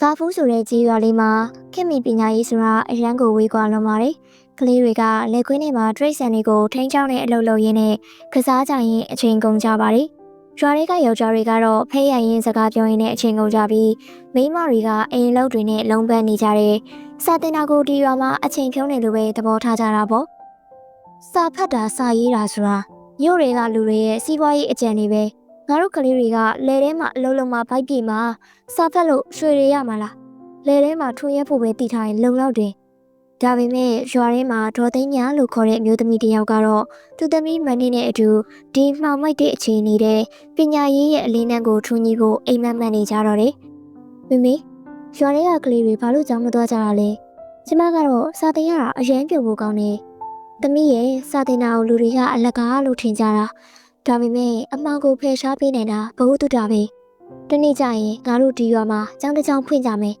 ။ဘာဖူးဆိုတဲ့ကြီးရွာလေးမှာခင်မီပညာရေးဆိုတာအရန်ကိုဝေးကွာလွန်ပါတယ်။ကလေးတွေကလက်ခွင်းထဲမှာတရိတ်ဆန်တွေကိုထိန်းချောင်းတဲ့အလုပ်လုပ်ရင်းနဲ့ကစားကြရင်အချိန်ကုန်ကြပါတယ်။ရွာတွေကယောက်ျားတွေကတော့ဖဲရရင်စကားပြောရင်းနဲ့အချိန်ကုန်ကြပြီးမိန်းမတွေကအိမ်လုပ်တွေနဲ့လုံးပန်းနေကြတဲ့စာတင်တာကိုဒီရွာမှာအချိန်ဖြုံးနေလို့ပဲသဘောထားကြတာပေါ့။စာဖတ်တာစာရေးတာဆိုတာမြို့တွေကလူတွေရဲ့စီးပွားရေးအကြံတွေပဲ ငါတို့ကလေးတွေကလယ်ထဲမှာအလုံးလုံးမှာဘိုက်ပြေမှာစာဖတ်လို့ရွှေတွေရမှာလားလယ်ထဲမှာထွန်ရက်ဖို့ပဲတည်ထားရင်လုံလောက်တယ်ဒါပေမဲ့ရွာထဲမှာဒေါ်သိန်းညာလို့ခေါ်တဲ့အမျိုးသမီးတစ်ယောက်ကတော့သူသမီးမန်နေနဲ့အတူဒီမှောင်မိုက်တဲ့အခြေအနေတဲ့ပညာရေးရဲ့အလင်းနံကိုထွန်းကြီးကိုအိမ်မက်မက်နေကြတော့တယ်မမေရွာထဲကကလေးတွေဘာလို့ကြောင်းမသွားကြတာလဲကျမကတော့စာတင်ရတာအရင်ပြုတ်ဖို့ကောင်းတယ်သမီးရဲ့စာတင်တာကိုလူတွေက အလကားလို့ထင်ကြတာ ဒါပေမဲ့အမှန်ကိုဖယ်ရှားပေးနေတာဘ ഹു တုတာပဲတနေ့ကျရင်ငါတို့ဒီရွာမှာကျောင်းတစ်ကျောင်းဖွင့်ကြမယ်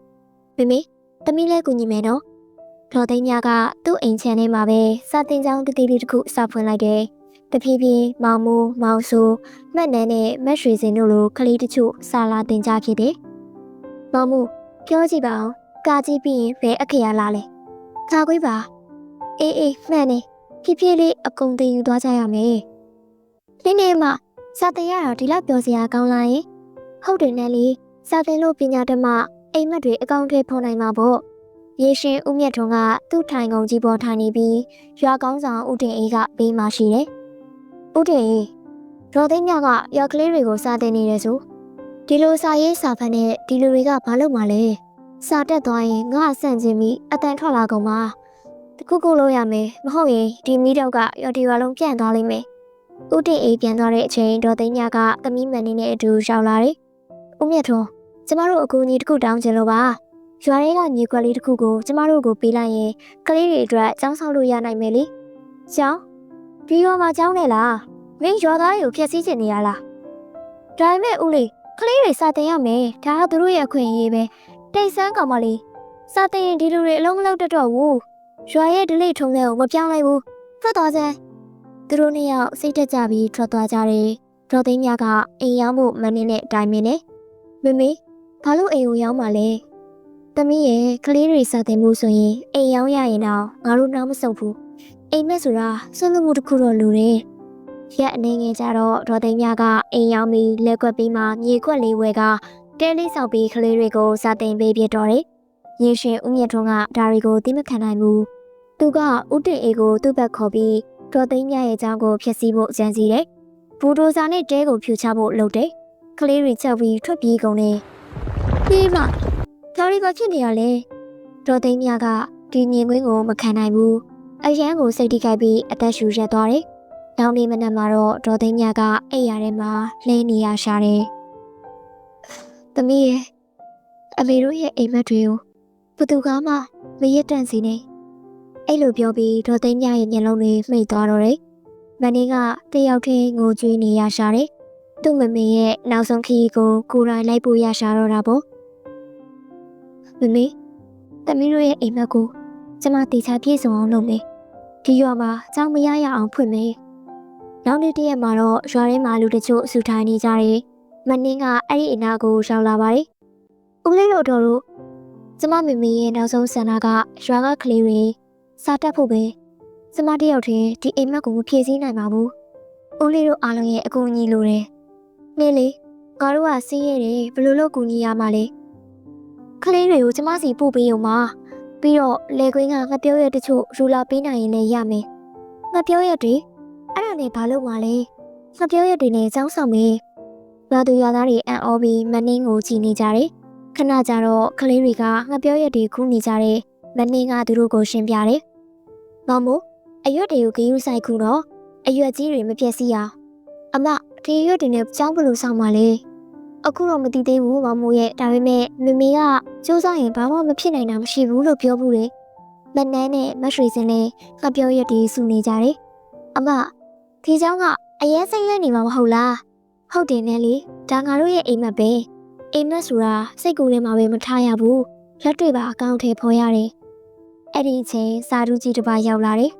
မမေသမီးလည်းကူညီမယ်နော်ဒေါ်သိန်းမြကသူ့အိမ်ချမ်းထဲမှာပဲစာတင်ကျောင်းတတိလေးတစ်ခုစဖွင့်လိုက်တယ်တဖြည်းဖြည်းမောင်မိုးမောင်ဆိုးမှတ်နန်းနဲ့မက်ရွှေစင်တို့လိုကလေးတချို့စာလာတင်ကြဖြစ်တယ်မောင်မိုးပြောကြည့်ပါအောင်ကာကြည့်ပြီးရင်ဘယ်အခရာလာလဲခါခွေးပါအေးအေးမှန်နေဖြည်းဖြည်းလေးအကုန်တင်ယူသွားကြရမယ် လင်းနေမှစာတင်ရတော့ဒီလောက်ပြောစရာကောင်းလားယင်ဟုတ်တယ်နဲ့လေစာတင်လို့ပညာတတ်မှအိမ်မက်တွေအကောင့်ထဲဖော်နိုင်မှာပေါ့ရေရှင်ဦးမြတ်ထွန်းကသူ့ထိုင်ကုန်ကြီးပေါ်ထိုင်နေပြီးရွာကောင်းဆောင်ဦးတင်အေးကဘေးမှာရှိတယ်ဦးတင်အေးရော်သိန်းမြကရွာကလေးတွေကိုစာတင်နေတယ်ဆိုဒီလိုစာရေးစာဖတ်နဲ့ဒီလူတွေကဘာလုပ်မှလဲစာတက်သွားရင်ငါအဆန့်ချင်းပြီးအတန်ထွက်လာကုန်ပါတခုခုလုပ်ရမယ်မဟုတ်ရင်ဒီမီးတော့ကရွာဒီရွာလုံးပြန့်သွားလိမ့်မယ် ဦးတင်အေးပြန်သွားတဲ့အချိန်ဒေါ်သိန်းမြကသမီးမန်နေနဲ့အတူရောက်လာတယ်ဦးမြတ်ထွန်းကျမတို့အကူအညီတစ်ခုတောင်းချင်လို့ပါရွာတွေကညီကွက်လေးတစ်ခုကိုကျမတို့ကိုပေးလိုက်ရင်ကလေးတွေအတွက်ចောင်းဆောက်လို့ရနိုင်မယ်လေ။ကျောင်းဒီရွာမှာကျောင်းနေလား။မင်းရွာသားတွေကိုဖျက်ဆီးချင်နေရလား။ဒါပေမဲ့ဦးလေးကလေးတွေစာတင်ရမယ်။ဒါကသူတို့ရဲ့အခွင့်အရေးပဲ။တိတ်ဆန်းကောင်မလေးစာတင်ရင်ဒီလူတွေအလုံးမလုံးတတ်တော့ဘူး။ရွာရဲ့ဒလိထုံးတဲ့ကိုမပြောင်းလိုက်ဘူး။ထွက်သွားစမ်း။ သူတို့နှစ်ယောက်စိတ်တက်ကြပြီးထွက်သွားကြတယ်။ဒေါ်သိန်းမြကအိမ်ရောက်မှုမနေနဲ့တိုင်မင်းနဲ့မမေဘာလို့အိမ်ကိုရောက်မှလဲ။သမီးရဲ့ကလေးတွေစတင်မှုဆိုရင်အိမ်ရောက်ရရင်တော့ငါတို့နောက်မဆုတ်ဘူး။အိမ်မက်ဆိုတာဆွမ်းလူမှုတစ်ခုတော့လိုတယ်။ရက်အနေငယ်ကြတော့ဒေါ်သိန်းမြကအိမ်ရောက်ပြီးလက်ကွက်ပြီးမှမြေခွက်လေးဝဲကတဲလေးဆောက်ပြီးကလေးတွေကိုစတင်ပေးပြတော့တယ်။ရေရှင်ဦးမြတ်ထွန်းကဒါတွေကိုသိမခံနိုင်ဘူး။သူကဦးတင်အေကိုသူ့ဘက်ခေါ်ပြီး ဒေါ်သိန်းမြရဲ့အကြောင်းကိုဖျက်ဆီးဖို့အကြံစီတယ်။ဘူဒိုဇာနဲ့တဲကိုဖြူချဖို့လုပ်တယ်။ကလေးတွေချက်ပြီးထွက်ပြေးကုန်တယ်။ပြီးမှဒါတွေဘာဖြစ်နေရလဲဒေါ်သိန်းမြကဒီမြင်ကွင်းကိုမခံနိုင်ဘူးအရန်ကိုစိတ်တိခိုက်ပြီးအသက်ရှူရက်သွားတယ်နောက်နေ့မနက်မှာတော့ဒေါ်သိန်းမြကအိပ်ရထဲမှာလှင်းနေရရှာတယ်သမီးရဲ့အမေတို့ရဲ့အိမ်မက်တွေကိုဘသူကမှမရက်တန့်စီနေ အဲ့လိုပြောပြီးဒေါ်သိန်းမြရဲ့မျက်လုံးတွေမှိတ်သွားတော့တယ်မနေ့ကတယောက်တည်းငိုကြွေးနေရရှာတယ်သူ့မမေရဲ့နောက်ဆုံးခရီးကိုကိုယ်တိုင်လိုက်ပို့ရရှာတော့တာပေါ့မမေသမီးတို့ရဲ့အိမ်မက်ကိုကျမတေချာပြည့်စုံအောင်လုပ်မယ်ဒီရွာမှာကြောင်မရရအောင်ဖွင့်မယ်နောက်နေ့တရက်မှာတော့ရွာထဲမှာလူတချို့ဆူထိုင်နေကြတယ်မနှင်းကအဲ့ဒီအနာကိုရောက်လာပါတယ်ဦးလေးတို့တော်တို့ကျမမေမေရဲ့နောက်ဆုံးဆန္ဒကရွာကကလေးတွေ စားတက်ဖို့ပဲကျမတယောက်တည်းဒီအိမ်မက်ကိုမဖြည့်ဆည်းနိုင်ပါဘူးဦးလေးတို့အားလုံးရဲ့အကူအညီလိုတယ်မင်းလေငါတို့ကစီးရဲတယ်ဘယ်လိုလုပ်ကူညီရမှာလဲကလေးတွေကိုကျမစီပို့ပေးရုံပါပြီးတော့လေကွင်းကငပြောရက်တချို့ရူလာပေးနိုင်ရင်လည်းရမယ်ငပြောရက်တွေအဲ့ဒါနဲ့ဘာလုပ်မှာလဲငပြောရက်တွေနဲ့ចောင်းဆောင်မေးရွာသူရွာသားတွေအံ့ဩပြီးမနှင်းကိုကြည်နေကြတယ်ခဏကြာတော့ကလေးတွေကငပြောရက်တွေခူးနေကြတယ်မနှင်းကသူတို့ကိုရှင်းပြတယ် မောင်မို့အရွက်တွေကိုဂယူးဆိုင်ခုတော့အရွက်ကြီးတွေမပြည့်စည်အောင်အမဒီရွက်တွေနဲ့ကြောင်းဘလို့ဆောင်ပါလဲအခုတော့မသိသေးဘူးမမိုးရဲ့ဒါပေမဲ့မမေကစူးစမ်းရင်ဘာမှမဖြစ်နိုင်တာမရှိဘူးလို့ပြောဘူးလေမနန်းနဲ့မရွှေစင်လည်းငါပြောရက်ဒီစုနေကြတယ်အမဒီเจ้าကအရင်စိတ်ရနေမှာမဟုတ်လားဟုတ်တယ်နဲ့လေဒါငါတို့ရဲ့အိမ်မက်ပဲအိမ်မက်ဆိုတာစိတ်ကူးထဲမှာပဲမထားရဘူးလက်တွေပါအကောင့်ထဲဖော်ရတယ် အဲ့ဒီအချိန်စာတူးကြီးတစ်ပါးရောက်လာတယ်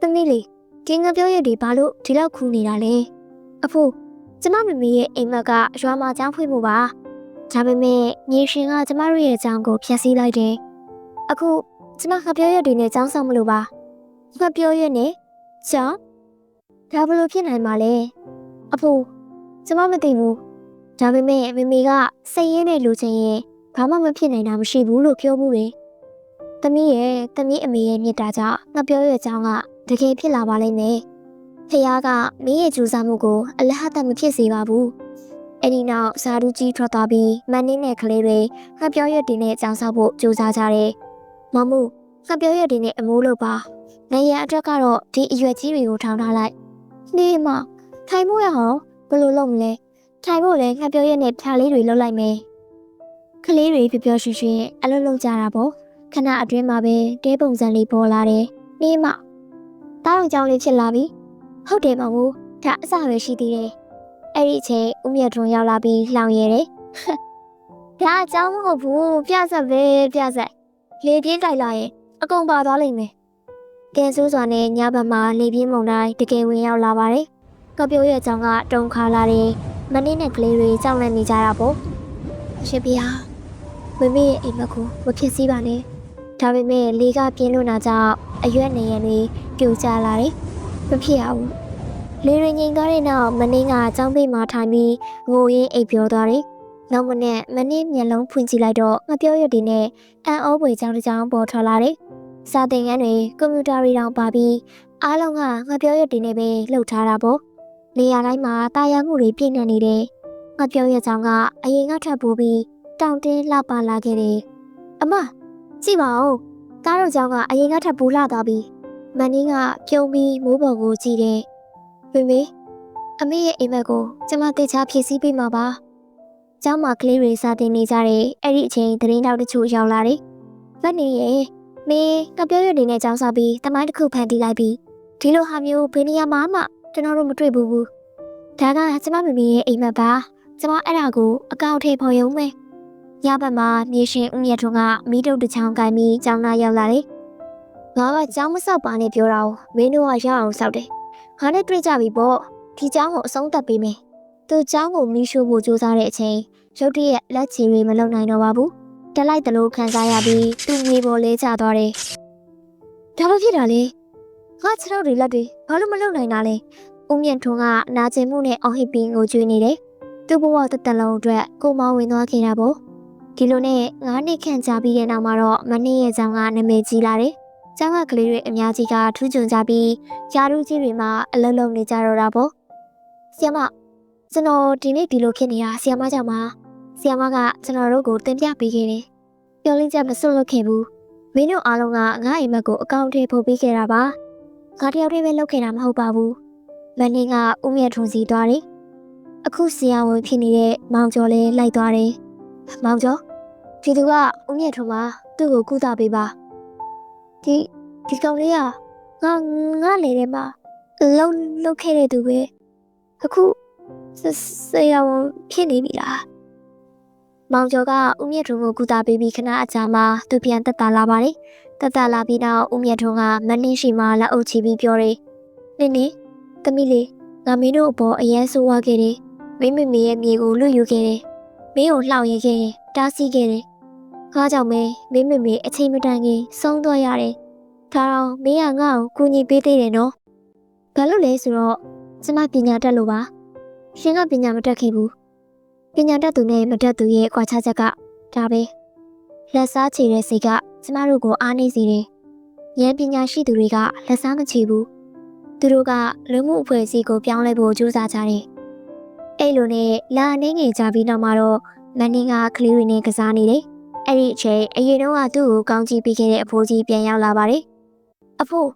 သမီးလေးဒီငါပြောရက်ဒီဘာလို့ဒီလောက်ခူးနေတာလဲအဖိုးကျမမမေရဲ့အိမ်မက်ကရွာမှာကျောင်းဖွင့်မှုပါဒါပေမဲ့ညီရှင်ကကျမတို့ရဲ့အကြောင်းကိုဖျက်ဆီးလိုက်တယ်အခုကျမငပြောရက်တွေနဲ့ចောင်းဆောင်မလို့ပါငပြောရက်နဲ့ကြောင်းဒါဘယ်လိုဖြစ်နိုင်မှာလဲအဖိုးကျမမသိဘူးဒါပေမဲ့မမေကစိတ်ရင်းနဲ့လူချင်းရင်ဘာမှမဖြစ်နိုင်တာမရှိဘူးလို့ပြောမှုတယ်။ တမီးရဲ့တမီးအမေရဲ့မြစ်တာကြောင့်ငါပြောရဲ့အကြောင်းကတကယ်ဖြစ်လာပါလိမ့်မယ်။ဖခင်ကမင်းရဲ့ကြိုးစားမှုကိုအလဟတ်မဖြစ်စေပါဘူး။အဲ့ဒီနောက်ဇာဒူကြီးထွက်သွားပြီးမန်နင်းနဲ့ကလေးတွေငါပြောရက်တင်နဲ့ကြောင်းစားဖို့ကြိုးစားကြတယ်။မမူငါပြောရက်တင်နဲ့အမိုးလို့ပါ။နေရအတွက်ကတော့ဒီအရွက်ကြီးတွေကိုထောင်းထားလိုက်။နေမထိုင်မို့ရအောင်ဘယ်လိုလုပ်မလဲ။ထိုင်ဖို့လည်းငါပြောရက်နဲ့ဖြာလေးတွေလုပ်လိုက်မယ်။ကလေးတွေပျော်ပျော်ရွှင်ရွှင်အလုပ်လုပ်ကြတာပေါ့ ခဏအတွင်းမှာပဲတဲပုံစံလေးပေါ်လာတယ်နေမတားအောင်ကြောင်းလေးဖြစ်လာပြီဟုတ်တယ်မဟုတ်ဒါအစပဲရှိသေးတယ်အဲ့ဒီအချိန်ဦးမြတ်ထွန်းရောက်လာပြီးလှောင်ရဲတယ်ဒါအကြောင်းမဟုတ်ဘူးပြဆက်ပဲပြဆက်လေပြင်းတိုက်လာရင်အကုန်ပါသွားလိမ့်မယ်ကဲဆိုးစွာနဲ့ညဘက်မှာလေပြင်းမုန်တိုင်းတကယ်ဝင်ရောက်လာပါတယ်ကပြိုးရဲ့အကြောင်းကတုံခါလာတယ်မနေ့နဲ့ကလေးတွေကြောက်လန့်နေကြတာပေါ့အရှင်ပြားမမေရဲ့အိမ်မက်ကိုမဖြစ်စည်းပါနဲ့ ဒါပေမဲ့လေကပြင်းလွန်းတာကြောင့်အရွက်နေရံတွေပြိုကျလာတယ်မဖြစ်ရဘူးလေရင်ငိန်သွားတဲ့နောက်မနေ့ကចောင်းပိတ်မှာထိုင်ပြီးငိုရင်းအိပ်ပျော်သွားတယ်နောက်မနေ့မနေ့မျက်လုံးဖွင့်ကြည့်လိုက်တော့ငပြောရွက်တွေနဲ့အန်အောပွေကြောင်းတစ်ကြောင်းပေါ်ထွက်လာတယ်စာသင်ခန်းတွေကွန်ပျူတာတွေတောင်ပါပြီးအားလုံးကငပြောရွက်တွေနဲ့ပဲလှုပ်ထားတာပေါ့နေရာတိုင်းမှာတာယာမှုတွေပြည့်နေနေတယ်ငပြောရွက်ကြောင်းကအရင်ကထပ်ပိုးပြီးတောင်တင်းလှပလာခဲ့တယ်အမ ကြည့်ပါဦးကားတို့ကြောင့်ကအရင်ကထပ်ပူလာသွားပြီမန်နင်းကပြုံးပြီးမိုးပေါ်ကိုကြည့်တယ်မေမေအမေရဲ့အိမ်မက်ကိုကျမတေချာဖြည့်ဆည်းပေးမှာပါကျောင်းမှာကလေးတွေစာတင်နေကြတယ်အဲ့ဒီအချိန်သတင်းတောက်တချို့ရောက်လာတယ်မတ်နေရဲ့မေကပြောရွက်နေနဲ့ကျောင်းစားပြီးတမိုင်းတစ်ခုဖန်တီးလိုက်ပြီးဒီလိုဟာမျိုးဘယ်နေရာမှာမှကျွန်တော်တို့မတွေ့ဘူးဘူးဒါကကျမမမေရဲ့အိမ်မက်ပါကျမအဲ့ဒါကိုအကောင့်ထဲပေါ်ရုံပဲ ညဘက်မှာမြေရှင်ဦးမြတ်ထွန်းကမီးတုပ်တစ်ချောင်းကိုင်းပြီးကျောင်းသားရောက်လာတယ်။ငါကကျောင်းမဆောက်ပါနဲ့ပြောတာ။မင်းတို့ကရအောင်ဆောက်တယ်။ငါနဲ့တွေ့ကြပြီပေါ့။ဒီကျောင်းကိုအဆုံးသတ်ပေးမယ်။သူကျောင်းကိုမီးရှို့ဖို့ကြိုးစားတဲ့အချိန်ရုတ်တရက်လက်ချီတွေမလုံနိုင်တော့ပါဘူး။တက်လိုက်တလို့ခံစားရပြီးသူ့မြေပေါ်လဲကျသွားတယ်။ဒါဘာဖြစ်တာလဲ။ငါခြေထောက်တွေလက်တွေဘာလို့မလုံနိုင်တာလဲ။ဦးမြတ်ထွန်းကနာကျင်မှုနဲ့အော်ဟစ်ပြီးငိုကြွေးနေတယ်။သူ့ဘဝတစ်သက်လုံးအတွက်ကိုမောင်းဝင်သွားခဲ့တာပေါ့။ ဒီလိုနဲ့ငါးနှစ်ခန့်ကြာပြီးတဲ့နောက်မှာတော့မနေ့ရဲ့ကြောင်ကနာမည်ကြီးလာတယ်။ကျောင်းကကလေးတွေအများကြီးကထူးချွန်ကြပြီးယာရုကြီးတွေမှာအလုံးလုံးနေကြတော့တာပေါ့။ဆီယမကျွန်တော်ဒီနေ့ဒီလိုဖြစ်နေတာဆီယမကြောင့်ပါ။ဆီယမကကျွန်တော်တို့ကိုတင်ပြပေးခဲ့တယ်။ပြောလင်းချက်မစွန့်လွတ်ခဲ့ဘူး။မင်းတို့အားလုံးကငါ့အိမ်မက်ကိုအကောင့်ထဲပို့ပေးခဲ့တာပါ။ငါတယောက်တည်းပဲလုပ်ခဲ့တာမဟုတ်ပါဘူး။မနေ့ကဦးမြတ်ထွန်းစီသွားတယ်။အခုဆီယဝင်ဖြစ်နေတဲ့မောင်ကျော်လည်းလိုက်သွားတယ်။ မောင်ကျော်ဒီသူကဦးမြတ်ထွန်းပါသူ့ကိုကုသပေးပါဒီဒီကောင်လေးကငါငါလေထဲမှာလုံလုတ်ခဲ့တဲ့သူပဲအခုဆရာဝန်ဖြစ်နေပြီလားမောင်ကျော်ကဦးမြတ်ထွန်းကိုကုသပေးပြီးခဏအကြာမှာသူပြန်တက်တာလာပါတယ်တက်တာလာပြီးတော့ဦးမြတ်ထွန်းကမနှင်းရှိမှလက်အုပ်ချပြီးပြောတယ်နင်းနေသမီးလေးငါမင်းတို့အပေါ်အရန်ဆိုးဝါခဲ့တယ်မိမမေရဲ့မြေကိုလွတ်ယူခဲ့တယ် မင်းကိုလှောင်ရခဲ့တယ်တားဆီးခဲ့တယ်။အားကြောင့်မဲမင်းမမေအချိန်မတန်ခင်ဆုံးသွားရတယ်။ဒါတော့မင်းကငါ့ကိုကူညီပေးသေးတယ်နော်။ဘာလို့လဲဆိုတော့ကျမပညာတတ်လို့ပါ။ရှင်ကပညာမတတ်ခဲ့ဘူး။ပညာတတ်သူနဲ့မတတ်သူရဲ့ကွာခြားချက်ကဒါပဲ။လက်စားချေတဲ့စိတ်ကကျမတို့ကိုအားနေစေတယ်။ဉာဏ်ပညာရှိသူတွေကလက်စားမချေဘူး။သူတို့ကလူမှုအဖွဲ့အစည်းကိုပြောင်းလဲဖို့ကြိုးစားကြတယ်။ အဲ့လိုနဲ့လာနေငယ်ကြပြီးနောက်မှာတော့မန်နင်းကကလေးတွေနဲ့ကစားနေတယ်။အဲ့ဒီအချိန်အရင်တော့ကသူ့ကိုကောင်းကြည့်ပေးခဲ့တဲ့အဖိုးကြီးပြန်ရောက်လာပါတယ်။အဖိုး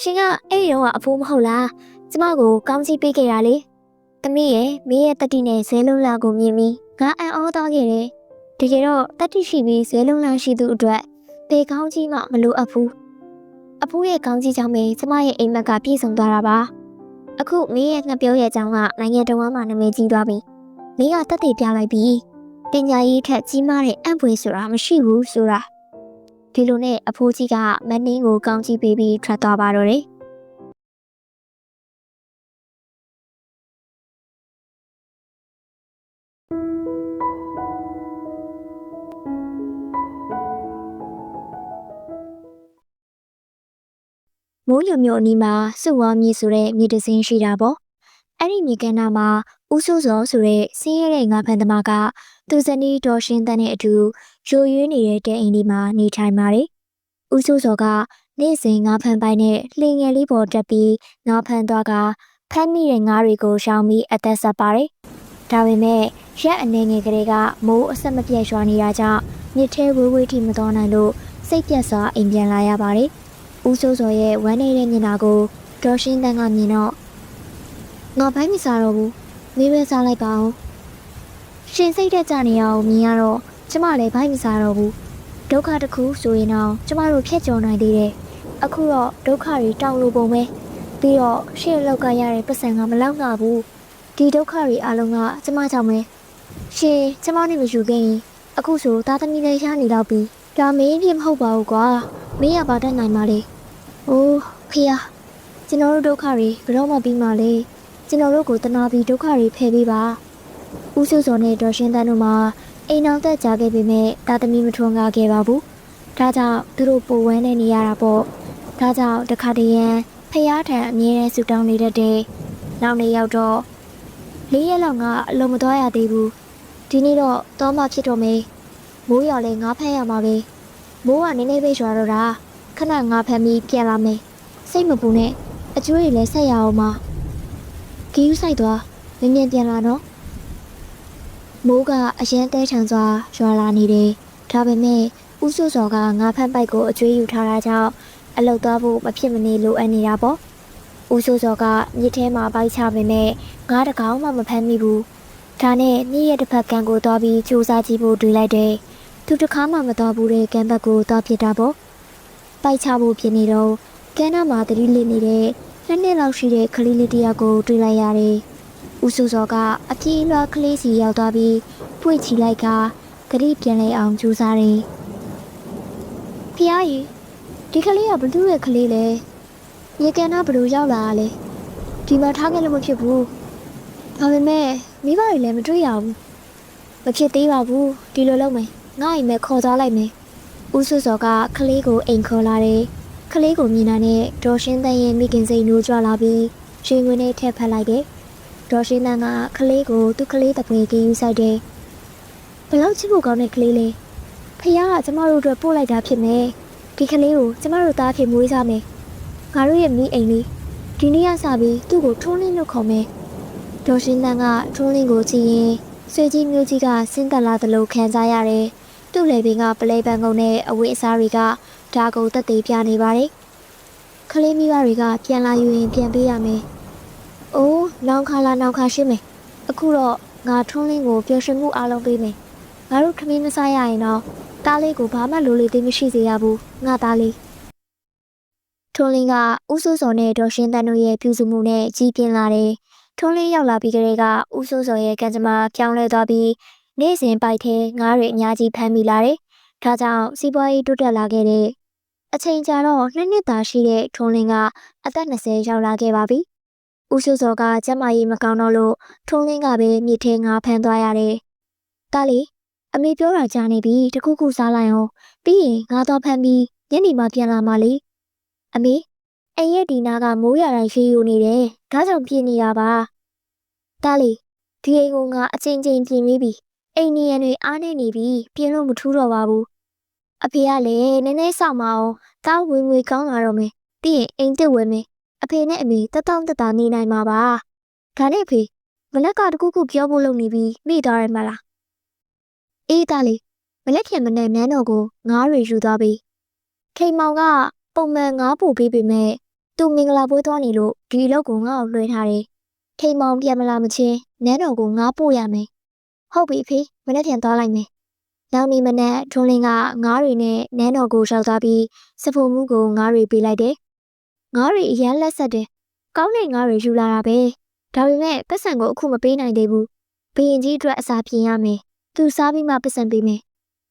ရှင်ကအဲ့ဒီတော့ကအဖိုးမဟုတ်လား။ကျမကိုကောင်းကြည့်ပေးခဲ့တာလေ။သမီးရဲ့မင်းရဲ့တတိနဲ့ဇဲလုံးလာကိုမြင်ပြီးငါအံ့ဩသွားခဲ့တယ်။တကယ်တော့တတိရှိပြီးဇဲလုံးလာရှိသူအတွက်ဘေကောင်းကြီးမှမလိုအပ်ဘူး။အဖိုးရဲ့ကောင်းကြီးကြောင့်ပဲကျမရဲ့အိမ်မက်ကပြည့်စုံသွားတာပါ။ အခုမင်းရဲ့ငှက်ပြောရဲ့အကြောင်းကနိုင်ငံတော်မှာနာမည်ကြီးသွားပြီ။မင်းကတက်တည်ပြလိုက်ပြီ။ပညာရေးထက်ကြီးမားတဲ့အံ့ဖွေဆိုတာမရှိဘူးဆိုတာဒီလိုနဲ့အဖိုးကြီးကမနှင်းကိုကောင်းကြည့်ပေးပြီးထွက်သွားပါတော့တယ် မိုးညိုမြို့အနီးမှာစုဝါမြေဆိုတဲ့မြေတစင်းရှိတာပေါ့အဲ့ဒီမြေကမ်းနားမှာဦးစိုးစောဆိုတဲ့စင်းရဲတဲ့ငါးဖန်သမားကသူဇနီးတော်ရှင်းတဲ့နဲ့အတူရိုရွေးနေတဲ့တဲ့အိမ်ဒီမှာနေထိုင်ပါတယ်ဦးစိုးစောကနေ့စဉ်ငါးဖန်ပိုင်းနဲ့လှင်ငယ်လေးပေါ်တက်ပြီးငါးဖန်သွားကဖမ်းမိတဲ့ငါးတွေကိုရှောင်ပြီးအသက်ဆက်ပါတယ်ဒါပေမဲ့ရက်အနေငယ်ကလေးကမိုးအဆက်မပြတ်ရွာနေတာကြောင့်မြစ်ထဲဝေးဝေးထိမတော်နိုင်လို့စိတ်ပြတ်စွာအိမ်ပြန်လာရပါတယ်။ ဦးစိုးစောရဲ့ဝမ်းနေတဲ့မျက်နှာကိုဒေါ်ရှင်းတန်းကမြင်တော့ငါဘိုင်းမစားတော့ဘူး။မေးပဲစားလိုက်ပါဦး။ရှင်စိတ်တက်ကြနေရအောင်မြင်ရတော့ကျမလည်းဘိုင်းမစားတော့ဘူး။ဒုက္ခတစ်ခုဆိုရင်တော့ကျမတို့ဖြတ်ကျော်နိုင်သေးတယ်။အခုတော့ဒုက္ခတွေတောင်းလို့ပုံပဲ။ပြီးတော့ရှေ့လောက်ကရတဲ့ပတ်စံကမလောက်ငါဘူး။ဒီဒုက္ခတွေအလုံးကကျမကြောင့်ပဲ။ရှင်ကျမနဲ့မယူခဲ့ရင်အခုဆိုသားသမီးလေးရနေတော့ပြီဒါမင်းပြမဟုတ်ပါဘူးကွာ မင်းရပါတတ်နိုင်ပါလေအိုးဖေယာကျွန်တော်တို့ဒုက္ခတွေဘယ်တော့မှပြီးမှလဲကျွန်တော်တို့ကိုတနာပြီးဒုက္ခတွေဖယ်ပေးပါဦးစုစောနဲ့ဒေါ်ရှင်းတန်းတို့မှာအိမ်အောင်သက်ကြခဲ့ပေမဲ့သားသမီးမထွန်းကားခဲ့ပါဘူးဒါကြောင့်သူတို့ပိုဝမ်းနေနေရတာပေါ့ဒါကြောင့်တခါတည်းရန်ဖျားထံအမြဲတမ်းဆူတောင်းနေတတ်တယ်နောက်နေ့ရောက်တော့လေးရက်လောက်ကအလုံးမသွားရသေးဘူးဒီနေ့တော့တော့မှဖြစ်တော့မေးမိုးရွာလဲငါးဖက်ရမှာပဲ မိုးကနည်းနည်းပဲရွာတော့တာခဏငါးဖက်ပြီးပြန်လာမယ်စိတ်မပူနဲ့အကျွေးတွေလည်းဆက်ရအောင်ပါဂီးယူဆိုင်သွားမြင်မြင်ပြန်လာနော်မိုးကအရန်တဲထန်စွာရွာလာနေတယ်ဒါပေမဲ့ဦးစိုးစော်ကငါးဖက်ပိုက်ကိုအကျွေးယူထားတာကြောင့်အလုတ်သွားဖို့မဖြစ်မနေလိုအပ်နေတာပေါ့ဦးစိုးစော်ကမြစ်ထဲမှာပိုက်ချပေမဲ့ငါးတကောင်မှမဖမ်းမိဘူးဒါနဲ့မြည့်ရဲ့တစ်ဖက်ကံကိုသွားပြီးစူးစမ်းကြည့်ဖို့တွေးလိုက်တယ်။ သူတစ်ခါမှမတော်ဘူးတဲ့ကံဘက်ကိုသွားဖြစ်တာပေါ့။ပိုက်ချဖို့ဖြစ်နေတော့ကန်းနာမှာတတိလစ်နေတဲ့နှစ်နှစ်လောက်ရှိတဲ့ကလေးလေးတစ်ယောက်ကိုတွေ့လိုက်ရတယ်။ဦးစုစောကအပြေးလွှားကလေးစီရောက်သွားပြီးပွေ့ချီလိုက်ကဂရိပြန်လဲအောင်ကြိုးစားတယ်။ဖျားကြီးဒီကလေးကဘလူးရဲ့ကလေးလေ။ရေကန်နာဘလူးရောက်လာတာလေ။ဒီမှာထားခဲ့လို့မဖြစ်ဘူး။ဒါပေမဲ့မိဘတွေလည်းမတွေ့ရဘူးမဖြစ်သေးပါဘူးဒီလိုလုပ်မယ် ငါ့အိမ်မဲ့ခေါ်သွားလိုက်မယ်ဦးစွစောကကလေးကိုအိမ်ခေါ်လာတယ်ကလေးကိုမြင်တာနဲ့ဒေါ်ရှင်းတန်ရဲ့မိခင်စိတ်နိုးကြွလာပြီးရှင်ဝင်နဲ့ထက်ဖက်လိုက်တယ်ဒေါ်ရှင်းတန်ကကလေးကိုသူ့ကလေးတပွေကယူဆိုင်တယ်ဘလောက်ချစ်ဖို့ကောင်းတဲ့ကလေးလေးဖခင်ကကျမတို့အတွက်ပို့လိုက်တာဖြစ်မယ်ဒီကလေးကိုကျမတို့သားဖြစ်မွေးစားမယ်ငါတို့ရဲ့မိအိမ်လေးဒီနေ့ကစပြီးသူ့ကိုထုံးလင်းလို့ခေါ်မယ်ဒေါ်ရှင်တန်ကထုံးလင်းကိုကြည့်ရင်ဆွေကြီးမျိုးကြီးကဆင်းသက်လာသလိုခံစားရတယ်။ သူ့လေပင်ကပလဲပန်းကုန်းနဲ့အဝတ်အစားတွေကဒါကိုတက်သေးပြနေပါတယ်။ကလေးမိဘတွေကပြန်လာယူရင်ပြန်ပေးရမယ်။အိုးနောင်ခါလာနောင်ခါရှင်းမယ်။အခုတော့ငါထုံးလင်းကိုပျော်ရွှင်မှုအားလုံးပေးမယ်။ငါတို့ခမင်းမစားရရင်တော့တားလေးကိုဘာမှလိုလေသေးမရှိစေရဘူး။ငါသားလေး။ထုံးလင်းကဥဆိုးစော်နဲ့ဒေါ်ရှင်တန်တို့ရဲ့ပြုစုမှုနဲ့ကြီးပြင်းလာတယ်။ထုံးလေးရောက်လာပြီးကလေးကဦးစိုးစော်ရဲ့ကံကြမ္မာပြောင်းလဲသွားပြီး နေ့စဉ်ပိုက်ထဲငါးတွေအများကြီးဖမ်းမိလာတယ်။ဒါကြောင့်စီးပွားရေးတိုးတက်လာခဲ့တဲ့အချိန်ကြာတော့နှစ်နှစ်သာရှိတဲ့ထုံးလင်းကအသက်20ရောက်လာခဲ့ပါပြီ။ဦးစိုးစော်ကကျမကြီးမကောင်းတော့လို့ထုံးလင်းကပဲမြစ်ထဲငါဖမ်းသွားရတယ်။တားလေအမေပြောတာကြားနေပြီတခုခုစားလိုက်အောင်ပြီးရင်ငါတော့ဖမ်းပြီးညနေမှပြန်လာမှလေ။အမေအိမ်ရဲ့ဒီနာကမိုးရတိုင်းရှိယူနေတယ်။ဒါကြောင့်ပြင်နေတာပါ။တားလီဒီအိမ်ကငါအချင်းချင်းပြင်ပြီးပြီ။ အိမ်နေရတွေအားနေနေပြီပြင်လို့မထူးတော့ပါဘူး။အဖေကလည်းနည်းနည်းစောင့်မအောင်တားဝင်ငွေကောင်းလာတော့မယ်။ပြီးရင်အိမ်တက်ဝင်မယ်။အဖေနဲ့အမေတတောင့်တတာနေနိုင်မှာပါ။ဒါနဲ့အဖေမလက်ကတခုခုပြောဖို့လုပ်နေပြီးမိသွားရမလား။အေးတားလီမလက်ခင်မနဲ့နန်းတော်ကိုငားတွေယူသွားပြီ။ခိန်မောင်ကပုံမှန်ငားပို့ပေးပေမဲ့သူမင်္ဂလာပွဲသွားနေလို့ဒီလောက်ကိုငါ့ကိုလွှဲထားတယ်။ထိန်မောင်ပြန်မလာမချင်းနန်းတော်ကိုငါပို့ရမယ်။ ဟုတ်ပြီဖေမနေ့ပြန်သွားလိုက်မယ်။နောက်နေ့မနက်ထွန်းလင်းကငားတွေနဲ့နန်းတော်ကိုရောက်သွားပြီးစဖုံမှုကိုငားတွေပေးလိုက်တယ်။ငားတွေအရန်လက်ဆက်တယ်။ကောင်းတဲ့ငားတွေယူလာတာပဲ။ဒါပေမဲ့ပတ်စံကိုအခုမပေးနိုင်သေးဘူး။ဘရင်ကြီးအတွက်အစာပြင်ရမယ်။သူစားပြီးမှပတ်စံပေးမယ်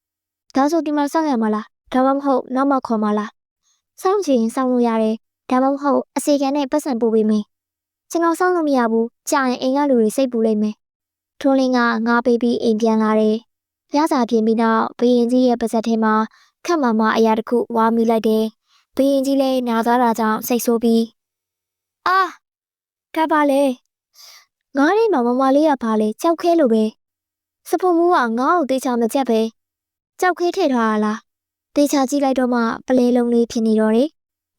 ။ဒါဆိုဒီမှာစောင့်ရမှာလား။ဒါမှမဟုတ်နောက်မှခေါ်မှာလား။စောင့်ချင်စောင့်လို့ရတယ်ဒါမှမဟုတ်အစီခံနဲ့ပတ်စံပို့ပေးမယ်ကျွန်တော်စောင့်လို့မရဘူးကြာရင်အိမ်ကလူတွေစိတ်ပူလိမ့်မယ် ထွန်းလင်းကငါပေးပြီးအိမ်ပြန်လာတယ်ပြားစာပြင်ပြီးနောက်ဘရင်ကြီးရဲ့ပါဇက်ထဲမှာခက်မမအရာတစ်ခုဝါမိလိုက်တယ်ဘရင်ကြီးလည်းနာသားတာကြောင့်စိတ်ဆိုးပြီးအာကပ်ပါလေငါးလေးမှာမမလေးကပါလေကြောက်ခဲလို့ပဲစဖုံမူကငါ့ကိုတေချာမကြက်ပဲကြောက်ခဲထည့်ထားရလားတေချာကြည့်လိုက်တော့မှပလဲလုံးလေးဖြစ်နေတော့တယ်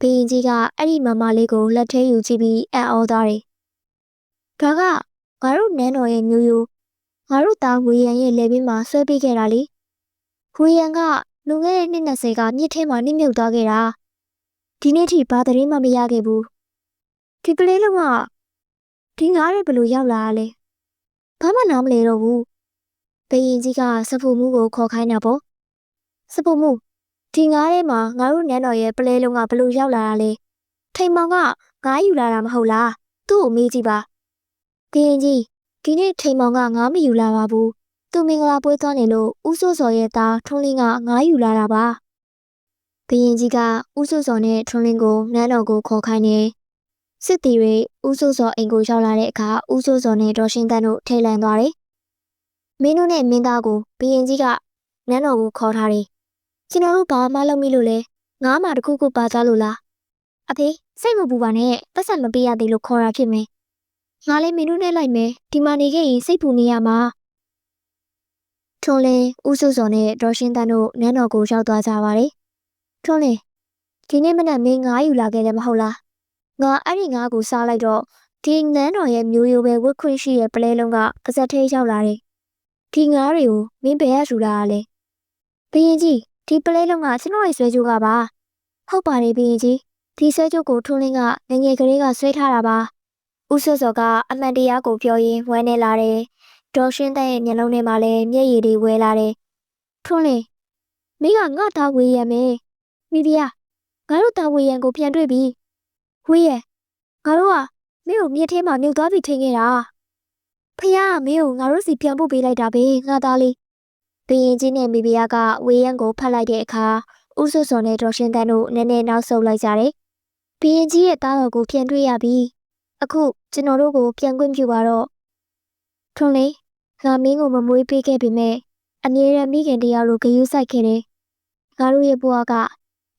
ဘရင်ကြီးကအဲ့ဒီမမလေးကိုလက်ထဲယူကြည့်ပြီးအံ့ဩသွားတယ်ဒါက ငါတို့နန်းတော်ရဲ့မျိုးရိုးငါတို့သားဝေရန်ရဲ့လေပင်မှာဆွဲပေးခဲ့တာလေဝေရန်ကလူငယ်တဲ့နှစ်20ကမြစ်ထဲမှာနှိမ့်မြုပ်သွားခဲ့တာဒီနေ့ထိဘာသတင်းမှမရခဲ့ဘူးဒီကလေးလုံးကဒီငါးရဲ့ဘယ်လိုရောက်လာတာလဲဘာမှနားမလဲတော့ဘူးဘယင်ကြီးကစပူမှုကိုခေါ်ခိုင်းတာပေါ့စပူမှုဒီငါးထဲမှာငါတို့နန်းတော်ရဲ့ပလဲလုံးကဘယ်လိုရောက်လာတာလဲထိန်မောင်ကငါးယူလာတာမဟုတ်လားသူ့ကိုမေးကြည့်ပါ ဘယင်ကြီးဒီနေ့ထိန်မောင်ကငါးမယူလာပါဘူးသူမင်္ဂလာပွဲသွားနေလို့ဦးစိုးစော်ရဲ့သားထွန်းလင်းကငါးယူလာတာပါဘယင်ကြီးကဦးစိုးစော်နဲ့ထွန်းလင်းကိုနန်းတော်ကိုခေါ်ခိုင်းနေစစ်တီတွေဦးစိုးစော်အိမ်ကိုရောက်လာတဲ့အခါဦးစိုးစော်နဲ့ဒေါ်ရှင်းတန်းတို့ထိတ်လန့်သွားတယ်မင်းတို့နဲ့မင်းသားကိုဘယင်ကြီးကနန်းတော်ကိုခေါ်ထားတယ်ကျွန်တော်တို့ဘာမှလုပ်မိလို့လဲငါးမှတခုခုပါသွားလို့လားအဖေစိတ်မပူပါနဲ့ပတ်စံမပေးရသေးလို့ခေါ်တာဖြစ်မယ် ငါလည်းမင်းတို့နဲ့လိုက်မယ်ဒီမှာနေခဲ့ရင်စိတ်ပူနေရမှာထွန်းလင်းဦးစုစော်နဲ့ဒေါ်ရှင်းတန်းတို့နန်းတော်ကိုရောက်သွားကြပါတယ်ထွန်းလင်းဒီနေ့မနက်မင်းငါးယူလာခဲ့တယ်မဟုတ်လားငါအဲ့ဒီငါးကိုစားလိုက်တော့ဒီနန်းတော်ရဲ့မျိုးရိုးပဲဝတ်ခွင့်ရှိရဲ့ပလဲလုံးကပါဇက်သေးရောက်လာတယ်ဒီငါးတွေကိုမင်းဘယ်ရယူလာတာလဲဘရင်ကြီးဒီပလဲလုံးကကျွန်တော်ရဲ့ဆွဲကြိုးကပါဟုတ်ပါတယ်ဘရင်ကြီးဒီဆွဲကြိုးကိုထွန်းလင်းကငငယ်ကလေးကဆွဲထားတာပါ ဦးစောစော်ကအမှန်တရားကိုပြောရင်းဝမ်းနေလာတယ်ဒေါ်ရှင်းတဲ့ရဲ့မျက်လုံးထဲမှာလည်းမျက်ရည်တွေဝဲလာတယ်ထွန်းလင်းမင်းကငါ့သားဝေးရမယ်မိဖုရားငါတို့သားဝေးရန်ကိုပြန်တွေ့ပြီဝေးရငါတို့ကမင်းကိုမြစ်ထဲမှာမြုပ်သွားပြီထင်ခဲ့တာဖះကမင်းကိုငါတို့စီပြန်ပို့ပေးလိုက်တာပဲငါသားလေးဘရင်ကြီးနဲ့မိဖုရားကဝေးရန်ကိုဖတ်လိုက်တဲ့အခါဦးစွတ်စော်နဲ့ဒေါ်ရှင်းတန်းတို့နည်းနည်းနောက်ဆုတ်လိုက်ကြတယ်ဘရင်ကြီးရဲ့သားတော်ကိုပြန်တွေ့ရပြီ အခုကျွန်တော်တို့ကိုပြန်ခွင့်ပြုပါတော့ထွန်းလေးငါမင်းကိုမမွေးပေးခဲ့ပေမဲ့အမြဲတမ်းမိခင်တရားလိုဂရုစိုက်ခဲ့တယ်ငါတို့ရဲ့ဘဝက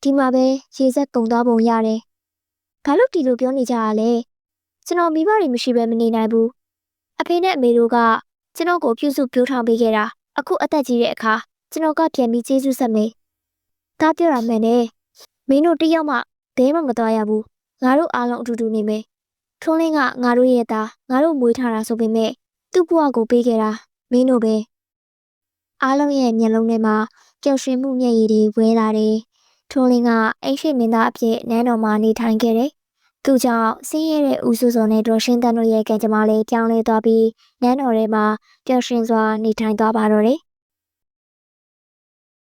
ဒီမှာပဲရေစက်ကုံသွားပုံရတယ်ဘာလို့ဒီလိုပြောနေကြရလဲကျွန်တော်မိဘတွေမရှိဘဲမနေနိုင်ဘူးအဖေနဲ့အမေတို့ကကျွန်တော်ကိုပြုစုပြောထောင်ပေးခဲ့တာအခုအသက်ကြီးတဲ့အခါကျွန်တော်ကပြန်ပြီးကျေးဇူးဆက်မေးဒါပြောရမယ်နဲ့မင်းတို့တယောက်မှဘဲမှမသွားရဘူးငါတို့အားလုံးအတူတူနေမယ် ထွန်းလင်းကငါတို့ရဲ့သားငါတို့မွေးထားတာဆိုပေမဲ့သူ့ဘဝကိုပေးခဲ့တာမင်းတို့ပဲအားလုံးရဲ့မျက်လုံးထဲမှာပျော်ရွှင်မှုမျက်ရည်တွေဝဲလာတယ်ထွန်းလင်းကအိမ်ရှိမင်းသားအဖြစ်နန်းတော်မှာနေထိုင်ခဲ့တယ်သူကြောင့်ဆင်းရဲတဲ့ဦးစုစောနဲ့ဒေါ်ရှင်းတန်းတို့ရဲ့ကံကြမ္မာလေးပြောင်းလဲသွားပြီးနန်းတော်ထဲမှာပျော်ရွှင်စွာနေထိုင်သွားပါတော့တယ်